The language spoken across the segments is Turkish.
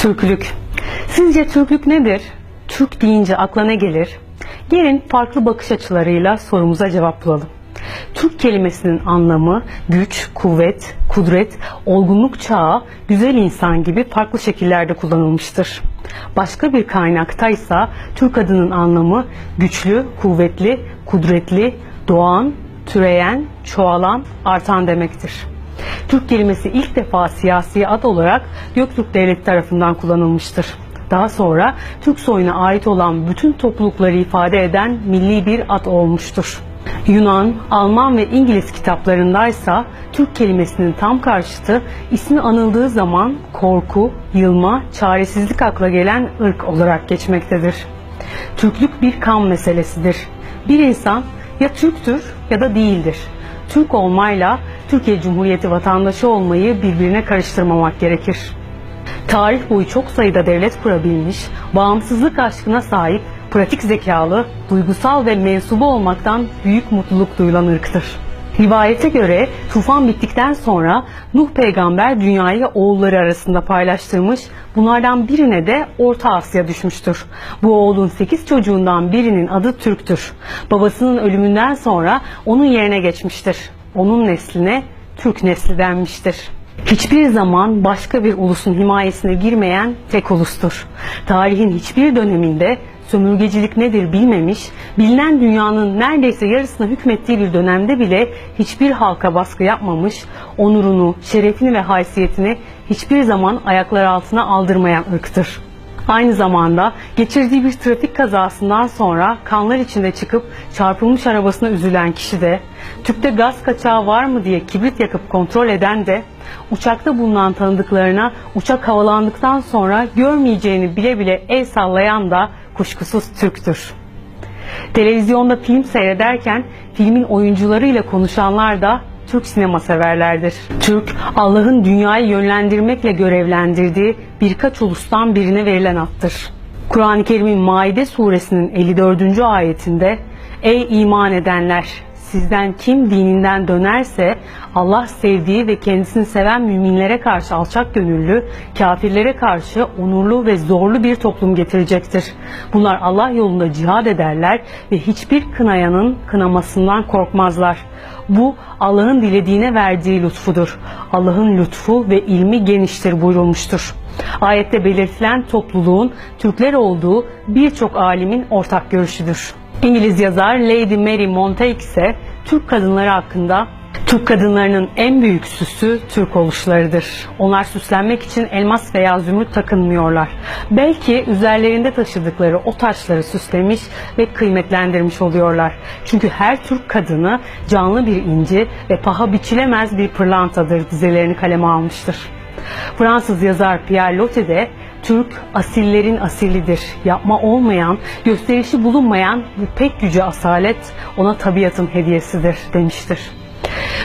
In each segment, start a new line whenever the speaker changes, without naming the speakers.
Türklük. Sizce Türklük nedir? Türk deyince akla ne gelir? Gelin farklı bakış açılarıyla sorumuza cevap bulalım. Türk kelimesinin anlamı güç, kuvvet, kudret, olgunluk çağı, güzel insan gibi farklı şekillerde kullanılmıştır. Başka bir kaynaktaysa Türk adının anlamı güçlü, kuvvetli, kudretli, doğan, türeyen, çoğalan, artan demektir. Türk kelimesi ilk defa siyasi ad olarak Göktürk Devleti tarafından kullanılmıştır. Daha sonra Türk soyuna ait olan bütün toplulukları ifade eden milli bir ad olmuştur. Yunan, Alman ve İngiliz kitaplarındaysa Türk kelimesinin tam karşıtı ismi anıldığı zaman korku, yılma, çaresizlik akla gelen ırk olarak geçmektedir. Türklük bir kan meselesidir. Bir insan ya Türktür ya da değildir. Türk olmayla Türkiye Cumhuriyeti vatandaşı olmayı birbirine karıştırmamak gerekir. Tarih boyu çok sayıda devlet kurabilmiş, bağımsızlık aşkına sahip, pratik zekalı, duygusal ve mensubu olmaktan büyük mutluluk duyulan ırktır. Rivayete göre tufan bittikten sonra Nuh peygamber dünyayı oğulları arasında paylaştırmış, bunlardan birine de Orta Asya düşmüştür. Bu oğlun 8 çocuğundan birinin adı Türk'tür. Babasının ölümünden sonra onun yerine geçmiştir. Onun nesline Türk nesli denmiştir. Hiçbir zaman başka bir ulusun himayesine girmeyen tek ulustur. Tarihin hiçbir döneminde sömürgecilik nedir bilmemiş, bilinen dünyanın neredeyse yarısına hükmettiği bir dönemde bile hiçbir halka baskı yapmamış, onurunu, şerefini ve haysiyetini hiçbir zaman ayaklar altına aldırmayan ırktır. Aynı zamanda geçirdiği bir trafik kazasından sonra kanlar içinde çıkıp çarpılmış arabasına üzülen kişi de, tüpte gaz kaçağı var mı diye kibrit yakıp kontrol eden de, uçakta bulunan tanıdıklarına uçak havalandıktan sonra görmeyeceğini bile bile el sallayan da kuşkusuz Türktür. Televizyonda film seyrederken filmin oyuncularıyla konuşanlar da Türk sinema severlerdir. Türk, Allah'ın dünyayı yönlendirmekle görevlendirdiği birkaç ulustan birine verilen attır. Kur'an-ı Kerim'in Maide suresinin 54. ayetinde Ey iman edenler! Sizden kim dininden dönerse Allah sevdiği ve kendisini seven müminlere karşı alçak gönüllü, kafirlere karşı onurlu ve zorlu bir toplum getirecektir. Bunlar Allah yolunda cihad ederler ve hiçbir kınayanın kınamasından korkmazlar. Bu Allah'ın dilediğine verdiği lütfudur. Allah'ın lütfu ve ilmi geniştir buyurulmuştur. Ayette belirtilen topluluğun Türkler olduğu birçok alimin ortak görüşüdür. İngiliz yazar Lady Mary Montague ise Türk kadınları hakkında Türk kadınlarının en büyük süsü Türk oluşlarıdır. Onlar süslenmek için elmas veya zümrüt takınmıyorlar. Belki üzerlerinde taşıdıkları o taşları süslemiş ve kıymetlendirmiş oluyorlar. Çünkü her Türk kadını canlı bir inci ve paha biçilemez bir pırlantadır dizelerini kaleme almıştır. Fransız yazar Pierre Loti de Türk asillerin asilidir. Yapma olmayan, gösterişi bulunmayan bu pek yüce asalet ona tabiatın hediyesidir demiştir.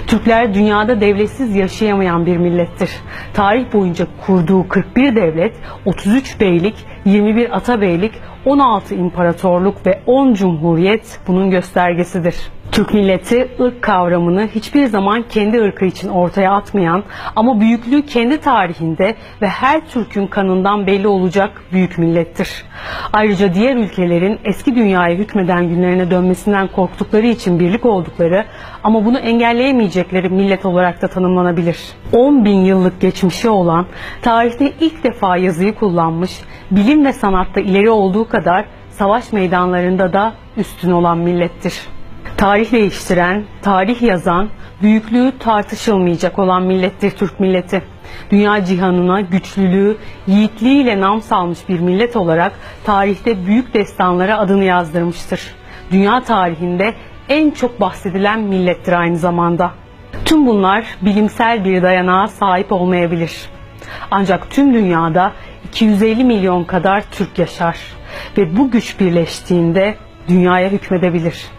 Türkler dünyada devletsiz yaşayamayan bir millettir. Tarih boyunca kurduğu 41 devlet, 33 beylik, 21 atabeylik, 16 imparatorluk ve 10 cumhuriyet bunun göstergesidir. Türk milleti ırk kavramını hiçbir zaman kendi ırkı için ortaya atmayan ama büyüklüğü kendi tarihinde ve her Türk'ün kanından belli olacak büyük millettir. Ayrıca diğer ülkelerin eski dünyaya hükmeden günlerine dönmesinden korktukları için birlik oldukları ama bunu engelleyemeyecekleri millet olarak da tanımlanabilir. 10 bin yıllık geçmişi olan, tarihte ilk defa yazıyı kullanmış, bilim ve sanatta ileri olduğu kadar savaş meydanlarında da üstün olan millettir. Tarih değiştiren, tarih yazan, büyüklüğü tartışılmayacak olan millettir Türk milleti. Dünya cihanına güçlülüğü, yiğitliğiyle nam salmış bir millet olarak tarihte büyük destanlara adını yazdırmıştır. Dünya tarihinde en çok bahsedilen millettir aynı zamanda. Tüm bunlar bilimsel bir dayanağa sahip olmayabilir. Ancak tüm dünyada 250 milyon kadar Türk yaşar ve bu güç birleştiğinde dünyaya hükmedebilir.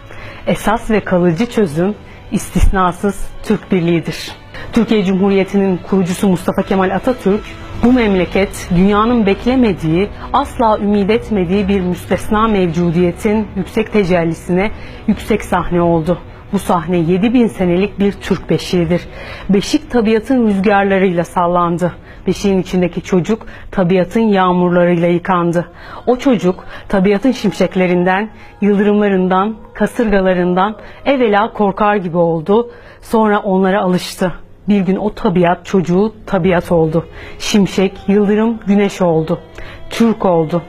Esas ve kalıcı çözüm istisnasız Türk Birliği'dir. Türkiye Cumhuriyeti'nin kurucusu Mustafa Kemal Atatürk, bu memleket dünyanın beklemediği, asla ümit etmediği bir müstesna mevcudiyetin yüksek tecellisine yüksek sahne oldu. Bu sahne 7000 senelik bir Türk beşiğidir. Beşik tabiatın rüzgarlarıyla sallandı. Beşiğin içindeki çocuk tabiatın yağmurlarıyla yıkandı. O çocuk tabiatın şimşeklerinden, yıldırımlarından, kasırgalarından evvela korkar gibi oldu. Sonra onlara alıştı. Bir gün o tabiat çocuğu tabiat oldu. Şimşek, yıldırım, güneş oldu. Türk oldu.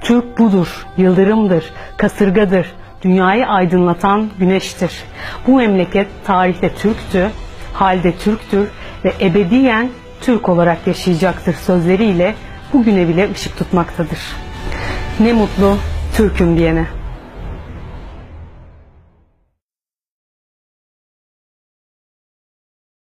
Türk budur, yıldırımdır, kasırgadır, dünyayı aydınlatan güneştir. Bu memleket tarihte Türktü, halde Türktür ve ebediyen Türk olarak yaşayacaktır sözleriyle bugüne bile ışık tutmaktadır. Ne mutlu Türk'üm diyene.